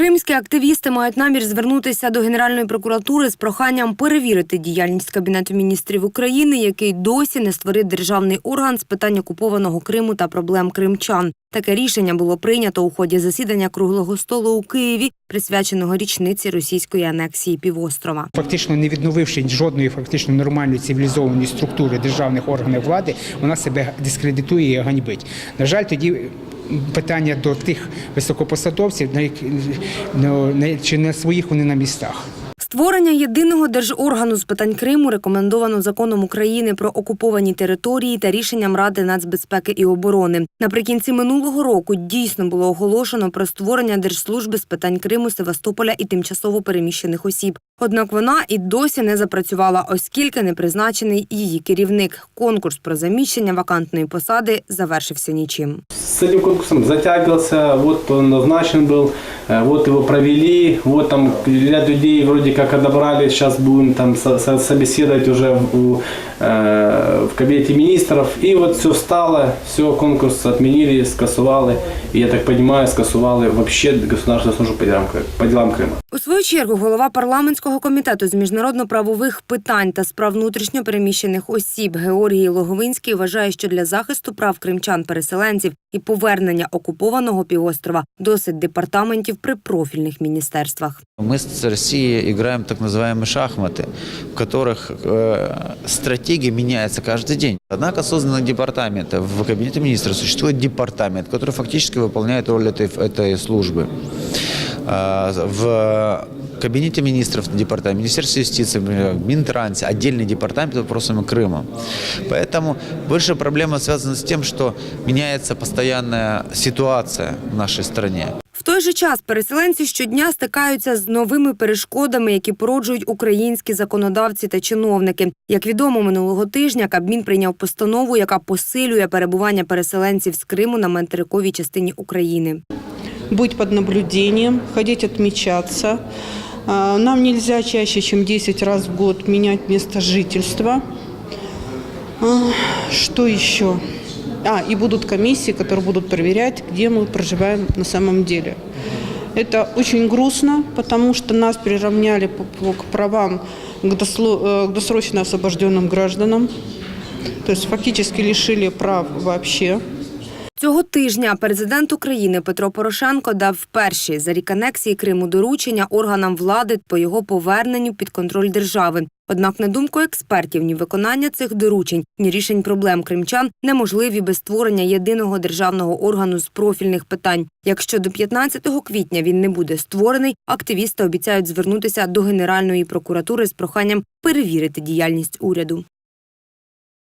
Кримські активісти мають намір звернутися до Генеральної прокуратури з проханням перевірити діяльність Кабінету міністрів України, який досі не створив державний орган з питань окупованого Криму та проблем кримчан. Таке рішення було прийнято у ході засідання круглого столу у Києві, присвяченого річниці російської анексії півострова. Фактично не відновивши жодної фактично нормальної цивілізованої структури державних органів влади, вона себе дискредитує і ганьбить. На жаль, тоді питання до тих високопосадовців, на які- ну, на- чи не своїх вони на містах. Створення єдиного держоргану з питань Криму рекомендовано законом України про окуповані території та рішенням Ради нацбезпеки і оборони. Наприкінці минулого року дійсно було оголошено про створення держслужби з питань Криму, Севастополя і тимчасово переміщених осіб. Однак вона і досі не запрацювала, оскільки не призначений її керівник. Конкурс про заміщення вакантної посади завершився нічим. С этим конкурсом затягивался, вот он назначен был, э, вот его провели, вот там ряд людей вроде как отобрали, сейчас будем там со- со- собеседовать уже в, у, э, в кабинете министров. И вот все встало, все, конкурс отменили, скасували. И я так понимаю, скасували вообще государственную службу по делам, Кры- по делам Крыма. У свою чергу голова парламентського комітету з міжнародно-правових питань та справ внутрішньопереміщених осіб Георгій Логовинський вважає, що для захисту прав кримчан-переселенців і повернення окупованого півострова досить департаментів при профільних міністерствах. Мы с Россией играем так называемые шахматы, в которых э, стратегия меняется каждый день. Однако созданы департаменты. В Кабинете министров существует департамент, который фактически выполняет роль этой, этой службы. А, В Кабинете министров департамент, Министерство юстиции, Минтрансе, отдельный департамент по вопросам Крыма. Поэтому больше проблема связана с тем, что меняется постоянная ситуация в нашей стране. В той же час переселенці щодня стикаються з новими перешкодами, які породжують українські законодавці та чиновники. Як відомо, минулого тижня Кабмін прийняв постанову, яка посилює перебування переселенців з Криму на материковій частині України. Быть под наблюдением, ходить отмечаться. А, Нам нельзя чаще, чем 10 раз в год менять место жительства. А, Что еще? А, и будут комиссии, которые будут проверять, где мы проживаем на самом деле. Это очень грустно, потому что нас приравняли к правам э, к досрочно освобожденным гражданам. То есть фактически лишили прав вообще. Цього тижня президент України Петро Порошенко дав перші за рік анексії Криму доручення органам влади по його поверненню під контроль держави. Однак, на думку експертів, ні виконання цих доручень, ні рішень проблем кримчан неможливі без створення єдиного державного органу з профільних питань. Якщо до 15 квітня він не буде створений, активісти обіцяють звернутися до Генеральної прокуратури з проханням перевірити діяльність уряду.